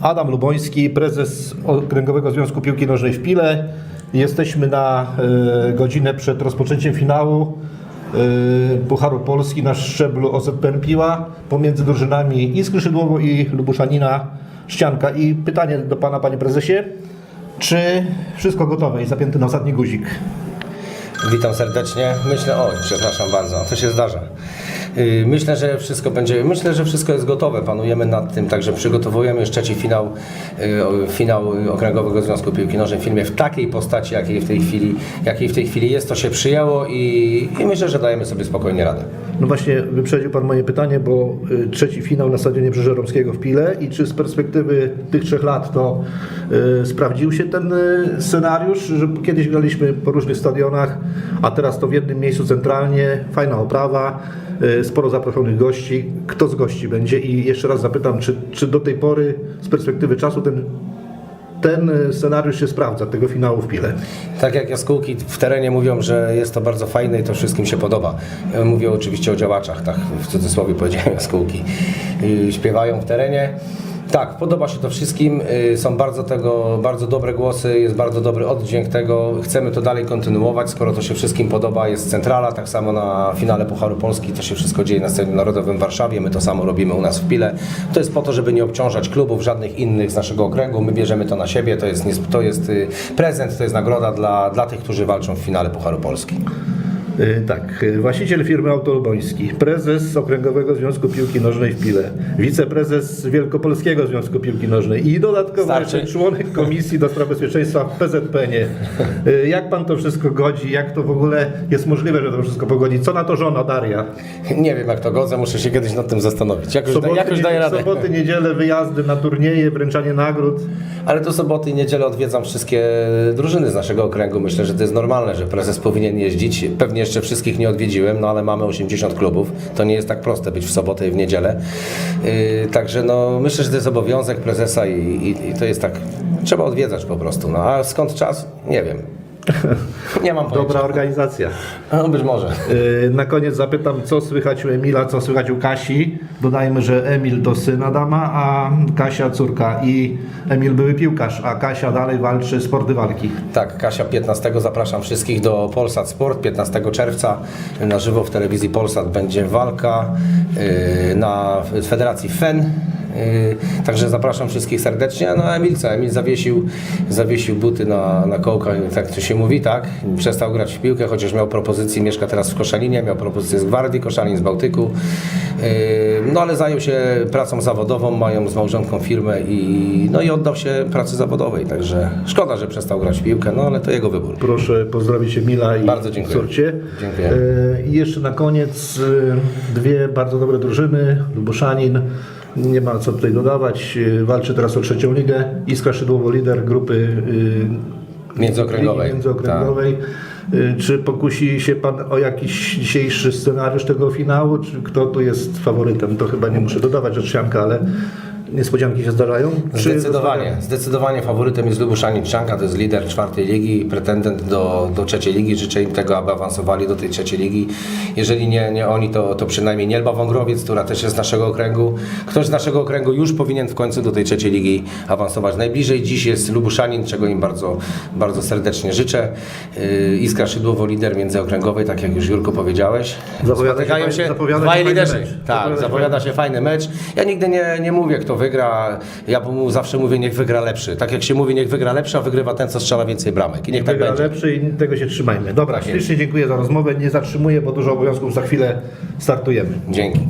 Adam Luboński, prezes Okręgowego Związku Piłki Nożnej w Pile. Jesteśmy na e, godzinę przed rozpoczęciem finału e, Pucharu Polski na szczeblu OZPN Piła pomiędzy drużynami i Skrzydłowo i Lubuszanina Ścianka. I pytanie do Pana, Panie Prezesie, czy wszystko gotowe i zapięty na ostatni guzik? Witam serdecznie. Myślę, oj, przepraszam bardzo, to się zdarza. Yy, Myślę, że wszystko będzie, myślę, że wszystko jest gotowe, panujemy nad tym, także przygotowujemy już trzeci finał, o- finał Okręgowego Związku Piłki Nożnej w filmie w takiej postaci, jakiej w tej chwili, jakiej w tej chwili jest, to się przyjęło i, i myślę, że dajemy sobie spokojnie radę. No właśnie, wyprzedził Pan moje pytanie, bo y, trzeci finał na stadionie Brzeżeromskiego w Pile i czy z perspektywy tych trzech lat to y, sprawdził się ten y, scenariusz, że kiedyś graliśmy po różnych stadionach, a teraz to w jednym miejscu centralnie, fajna oprawa, y, sporo zaproszonych gości. Kto z gości będzie? I jeszcze raz zapytam, czy, czy do tej pory z perspektywy czasu ten, ten y, scenariusz się sprawdza, tego finału w Pile? Tak jak jaskółki w terenie mówią, że jest to bardzo fajne i to wszystkim się podoba. Ja Mówię oczywiście o działaczach, tak w cudzysłowie powiedziałem jaskółki. Yy, Śpiewają w terenie. Tak, podoba się to wszystkim. Yy, Są bardzo tego, bardzo dobre głosy, jest bardzo dobry oddźwięk tego. Chcemy to dalej kontynuować, skoro to się wszystkim podoba. Jest centrala, tak samo na finale Pucharu Polski to się wszystko dzieje na Stadionie Narodowym w Warszawie. My to samo robimy u nas w Pile. To jest po to, żeby nie obciążać klubów żadnych innych z naszego okręgu. My bierzemy to na siebie. To jest, to jest y, prezent, to jest nagroda dla, dla tych, którzy walczą w finale Pucharu Polski. Y, Tak, y, właściciel firmy Auto Luboński, prezes Okręgowego Związku Piłki Nożnej w Pile, wiceprezes Wielkopolskiego Związku Piłki Nożnej i dodatkowo jeszcze członek Komisji do Spraw Bezpieczeństwa w PZPN-ie. Y, Jak pan to wszystko godzi? Jak to w ogóle jest możliwe, że to wszystko pogodzi? Co na to żona Daria? Nie wiem jak to godzę, muszę się kiedyś nad tym zastanowić. Jak już, da, daję radę. soboty, niedziele, wyjazdy na turnieje, wręczanie nagród. Ale to soboty i niedzielę odwiedzam wszystkie drużyny z naszego okręgu. Myślę, że to jest normalne, że prezes powinien jeździć. Pewnie jeszcze wszystkich nie odwiedziłem, no ale mamy 80 klubów. To nie jest tak proste być w sobotę i w niedzielę. Yy, także no, myślę, że to jest obowiązek prezesa i, i, i to jest tak, trzeba odwiedzać po prostu. No a skąd czas? Nie wiem. Nie mam pojęcia. Dobra organizacja. No, być może. Y, Na koniec zapytam, co słychać u Emila, co słychać u Kasi. Dodajmy, że Emil to syn Adama, a Kasia córka. I Emil były piłkarz, a Kasia dalej walczy sporty walki. Tak, Kasia 15 zapraszam wszystkich do Polsat Sport. 15 czerwca na żywo w telewizji Polsat będzie walka yy, na Federacji FEN. Yy, Także zapraszam wszystkich serdecznie. No a Emil co? Emil zawiesił, zawiesił buty na, na kołka, tak to się mówi, tak? Przestał grać w piłkę, chociaż miał propozycje, mieszka teraz w Koszalinie, miał propozycje z Gwardii Koszalin, z Bałtyku. Yy, No ale zajął się pracą zawodową, mają z małżonką firmę i, no i oddał się pracy zawodowej. Także szkoda, że przestał grać w piłkę, no ale to jego wybór. Proszę pozdrowić Emila i Bardzo dziękuję. córcie. Dziękuję. Y, I jeszcze na koniec y, dwie bardzo dobre drużyny. Lubuszanin, nie ma co tutaj dodawać, y, walczy teraz o trzecią ligę. Iskra Szydłowo lider grupy y, Międzyokręgowej. międzyokręgowej. Y, Czy pokusi się Pan o jakiś dzisiejszy scenariusz tego finału? Czy kto tu jest faworytem? To chyba nie muszę dodawać rzecznianka, ale niespodzianki się zdarzają? Zdecydowanie, zdecydowanie faworytem jest Lubuszanin Czanka, to jest lider czwartej ligi, pretendent do, do trzeciej ligi. Życzę im tego, aby awansowali do tej trzeciej ligi. Jeżeli nie, nie oni, to, to przynajmniej Nielba Wągrowiec, która też jest z naszego okręgu. Ktoś z naszego okręgu już powinien w końcu do tej trzeciej ligi awansować. Najbliżej dziś jest Lubuszanin, czego im bardzo, bardzo serdecznie życzę. Yy, Iskra Szydłowo, lider międzyokręgowej, tak jak już Jurko powiedziałeś. Zapowiada się Spotykają fajny- się zapowiada się dwaj fajny liderzy. mecz. Tak, Zapowiada się zapowiada się fajny mecz. Ja nigdy nie, nie mówię, kto wygra. Ja mu zawsze mówię, niech wygra lepszy. Tak jak się mówi, niech wygra lepszy, a wygrywa ten, co strzela więcej bramek. I niech tak Wygra będzie. lepszy i tego się trzymajmy. Dobra, Tak ślicznie dziękuję za rozmowę. Nie zatrzymuję, bo dużo obowiązków za chwilę startujemy. Dzięki.